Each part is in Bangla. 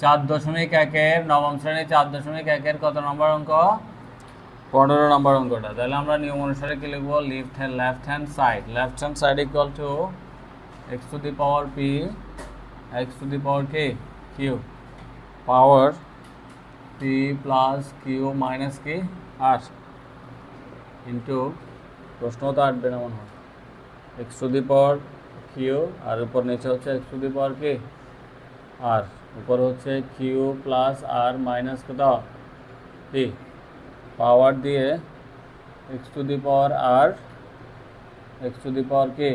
চার দশমিক একের নবম শ্রেণি, চার দশমিক একের কত নম্বর অঙ্ক? পনেরো নম্বর অঙ্কটা। তাহলে আমরা নিয়ম অনুসারে কি লিখব? Left hand left hand side left hand side equal to X to the power P X to the power K Q power P plus Q minus কি আর ইন্টু প্রশ্ন তো আসবে না মনে হয়। X to the power Q আর উপর নিচে হচ্ছে এক্স টু দি পাওয়ার কে আর উপর হচ্ছে কিউ প্লাস আর মাইনাস কত পি পাওয়ার দিয়ে X to the power R X to the power K?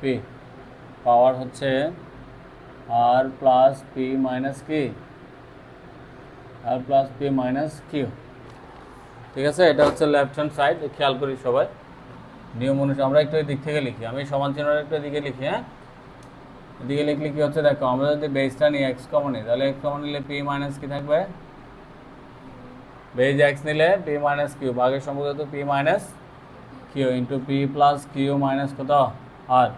P power হচ্ছে আর প্লাস পি মাইনাস কি? R plus P minus Q ঠিক আছে? এটা হচ্ছে লেফট হ্যান্ড সাইড খেয়াল করি সবাই। নিয়ম অনুসারে আমরা একটু দিক থেকে লিখি। আমি সমান চিহ্নটা একটু এদিকে লিখি হ্যাঁ? এদিকে লিখলে কি হচ্ছে? দেখো, আমরা যদি বেসটা নিই এক্স কমন নিই, তাহলে এক্স কমন নিলে পি মাইনাস কি থাকবে? বেজ এক্স নিলে পি মাইনাস কিউ ভাগের সম্পর্ক তো P minus Q into P plus Q minus কত? আর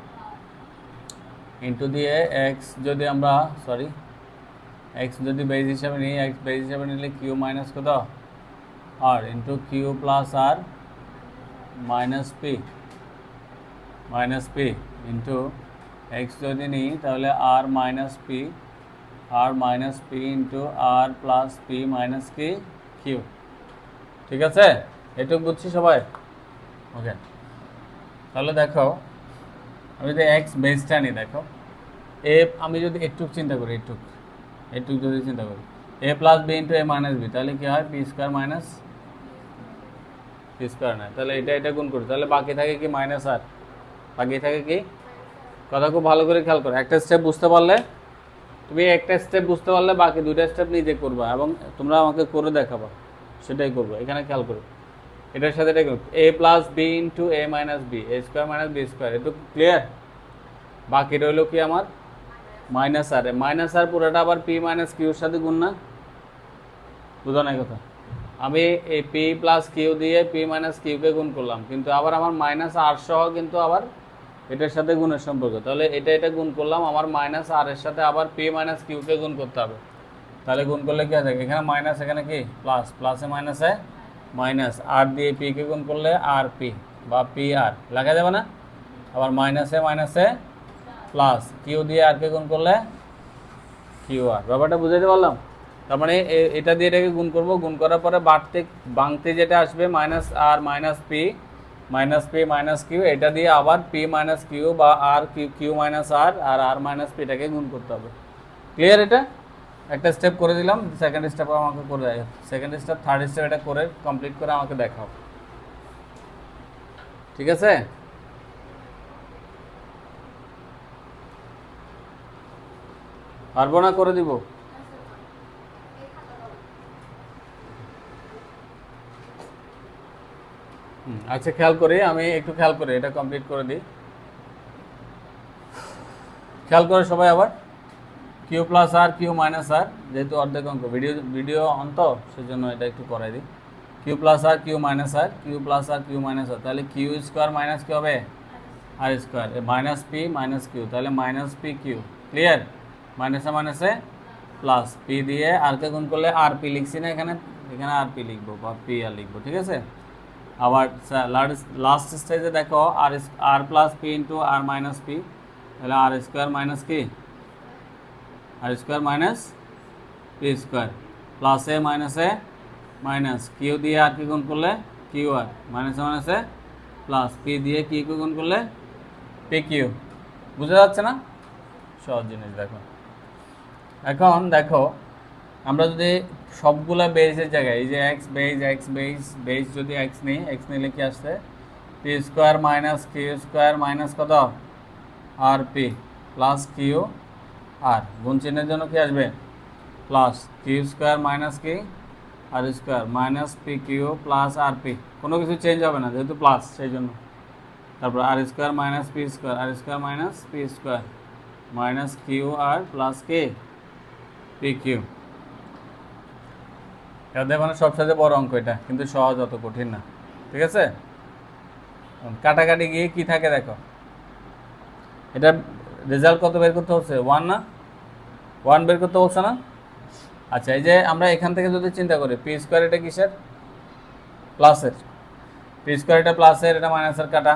ইন্টু দিয়ে এক্স যদি আমরা সরি এক্স যদি বেজ হিসাবে নিই এক্স বেজ হিসাবে নিলে কিউ মাইনাস কত? R into Q plus R minus P minus P into X যদি নিই, তাহলে R minus P R minus P into R plus P minus কি কিউ ঠিক আছে? এটুকু বুঝছি সবাই? ওকে। তাহলে দেখো, আমি যদি এক্স বেসটা নিই, দেখো এ আমি যদি একটুক চিন্তা করি একটুক একটুক যদি চিন্তা করি A plus B into A minus B তাহলে কি হয়? P square minus P square নয়। তাহলে এটা এটা গুণ করি। তাহলে বাকি থাকে কি? মাইনাস আর বাকি থাকে কি? কথা খুব ভালো করে খেয়াল করো। একটা স্টেপ বুঝতে পারলে, তুমি একটা স্টেপ বুঝতে পারলে বাকি দুইটা স্টেপ নিজে করবা এবং তোমরা আমাকে করে দেখাবা। সেটাই করব। এখানে খেয়াল করো। এটার সাথে এটা A plus B into A minus B A square minus B square এটা ক্লিয়ার বাকি রইল কি আমার? মাইনাস আর এ মাইনাস আর পুরোটা আবার পি মাইনাস কিউর সাথে গুণ না? বুঝো না কথা? আমি এই পি প্লাস কিউ দিয়ে পি মাইনাস কিউকে গুণ করলাম, কিন্তু আবার আমার মাইনাস আর সহ কিন্তু আবার এটার সাথে গুণের সম্পর্ক। তাহলে এটা এটা গুণ করলাম, আমার মাইনাস আর এর সাথে আবার পি মাইনাস কিউকে গুণ করতে হবে। তাহলে গুণ করলে কি আছে? এখানে মাইনাস এখানে কি? প্লাস প্লাসে মাইনাসে মাইনাস আর দিয়ে পিকে গুণ করলে আর পি বা পি আর লেখা যাবে না? আবার মাইনাসে মাইনাসে প্লাস কিউ দিয়ে আরকে গুণ করলে কিউ আর ব্যাপারটা বুঝাতে পারলাম? তার মানে এটা দিয়ে এটাকে গুণ করব। গুণ করার পরে বাড়তে, বাংতে যেটা আসবে minus R minus P minus P minus Q এটা দিয়ে আবার পি মাইনাস কিউ বা R Q Q minus R R R minus P এটাকে গুণ করতে হবে। ক্লিয়ার এটা? একটা স্টেপ করে দিলাম সেকেন্ড স্টেপ আমাকে করে দেয়। সেকেন্ড স্টেপ থার্ড স্টেপ এটা করে কমপ্লিট করে আমাকে দেখাও। ঠিক আছে? পারব না, করে দিব। আচ্ছা খেয়াল করি, আমি একটু খেয়াল করি, এটা কমপ্লিট করে দিই। খেয়াল করে সবাই আবার। Q plus R Q minus R যেহেতু অর্ধেক অঙ্ক। ভিডিও ভিডিও অন্ত সেজন্য এটা একটু করাই দিই। Q plus R Q minus R Q plus R Q minus R তাহলে কিউ স্কোয়ার মাইনাস কি হবে? R square minus P minus Q তাহলে মাইনাস পি কিউ ক্লিয়ার মাইনাসে মাইনাসে প্লাস পি দিয়ে আর আরকে গুণ করলে আর পি লিখছি না এখানে। এখানে আর পি লিখব বা পি আর লিখব, ঠিক আছে? আবার লাস্ট স্টেজে দেখো আর R plus P into R minus P তাহলে আর স্কোয়ার মাইনাস কি? R square minus P square plus A minus A minus Q দিয়ে আর কি গুণ করলে? কিউ আর মাইনাসে মাইনাসে প্লাস পি দিয়ে কি কি গুণ করলে? পি কিউ বুঝা যাচ্ছে না? সহজ জিনিস দেখো। এখন দেখো, আমরা যদি সবগুলা বেজের জায়গায়, এই যে X base X base base যদি এক্স নিই এক্স নিলে কি আসছে? P square minus Q square minus কত? আর পি প্লাস কিউ আর গুণ চিহ্নের জন্য কি আসবে? প্লাস কিউ স্কোয়ার মাইনাস কি R square minus P Q plus R P কোনো কিছু চেঞ্জ হবে না, যেহেতু প্লাস সেই জন্য। তারপর R square minus P square R square minus P square minus Q R plus K P Q এটা দেখো না সবসাথে বড় অঙ্ক এটা, কিন্তু সহজ অত কঠিন না। ঠিক আছে? কাটাকাটি গিয়ে কি থাকে দেখো? এটা রেজাল্ট কত বের করতে হচ্ছে? ওয়ান না? ওয়ান বের করতে হচ্ছে না? আচ্ছা এই যে আমরা এখান থেকে যদি চিন্তা করি পি স্কোয়ার এটা কিসের? প্লাসের পি স্কোয়ার এটা প্লাসের এটা মাইনাসের কাটা।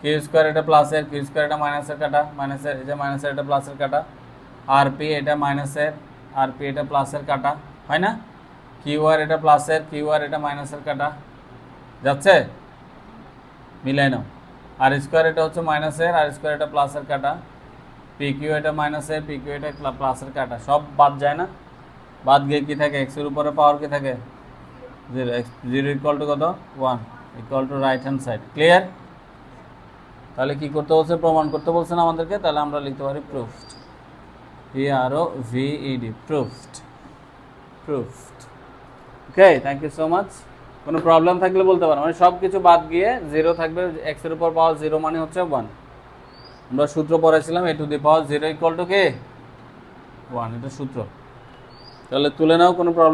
কিউ স্কোয়ার এটা প্লাসের কিউ স্কোয়ার এটা মাইনাসের কাটা। মাইনাসের এই যে মাইনাসের এটা প্লাসের কাটা। আর পি এটা মাইনাসের আর পি এটা প্লাসের কাটা। হয় না? কিউ আর এটা প্লাসের কিউ আর এটা মাইনাসের কাটা। যাচ্ছে? মিলাই নাও। আর স্কোয়ার এটা হচ্ছে মাইনাসের আর স্কোয়ার এটা প্লাসের কাটা। পি কিউ এটা মাইনাসের পি কিউ এটা প্লাসের কাটা। সব বাদ যায় না? বাদ গিয়ে কী থাকে? এক্সের উপরে পাওয়ার কী থাকে? Zero X zero equal to কত? One equal to right hand side clear তাহলে কি করতে বলছে? প্রমাণ করতে বলছেন আমাদেরকে? তাহলে আমরা লিখতে পারি proofed P R O V E D proofed okay thank you so much কোনো প্রবলেম থাকলে বলতে পারো। মানে সব কিছু বাদ গিয়ে জিরো থাকবে এক্সের উপর পাওয়ার জিরো মানে হচ্ছে ওয়ান আমরা সূত্র পড়েছিলাম A to the power zero equal to K one এটা সূত্র। তাহলে তুলে নাও, কোনো প্রবলেম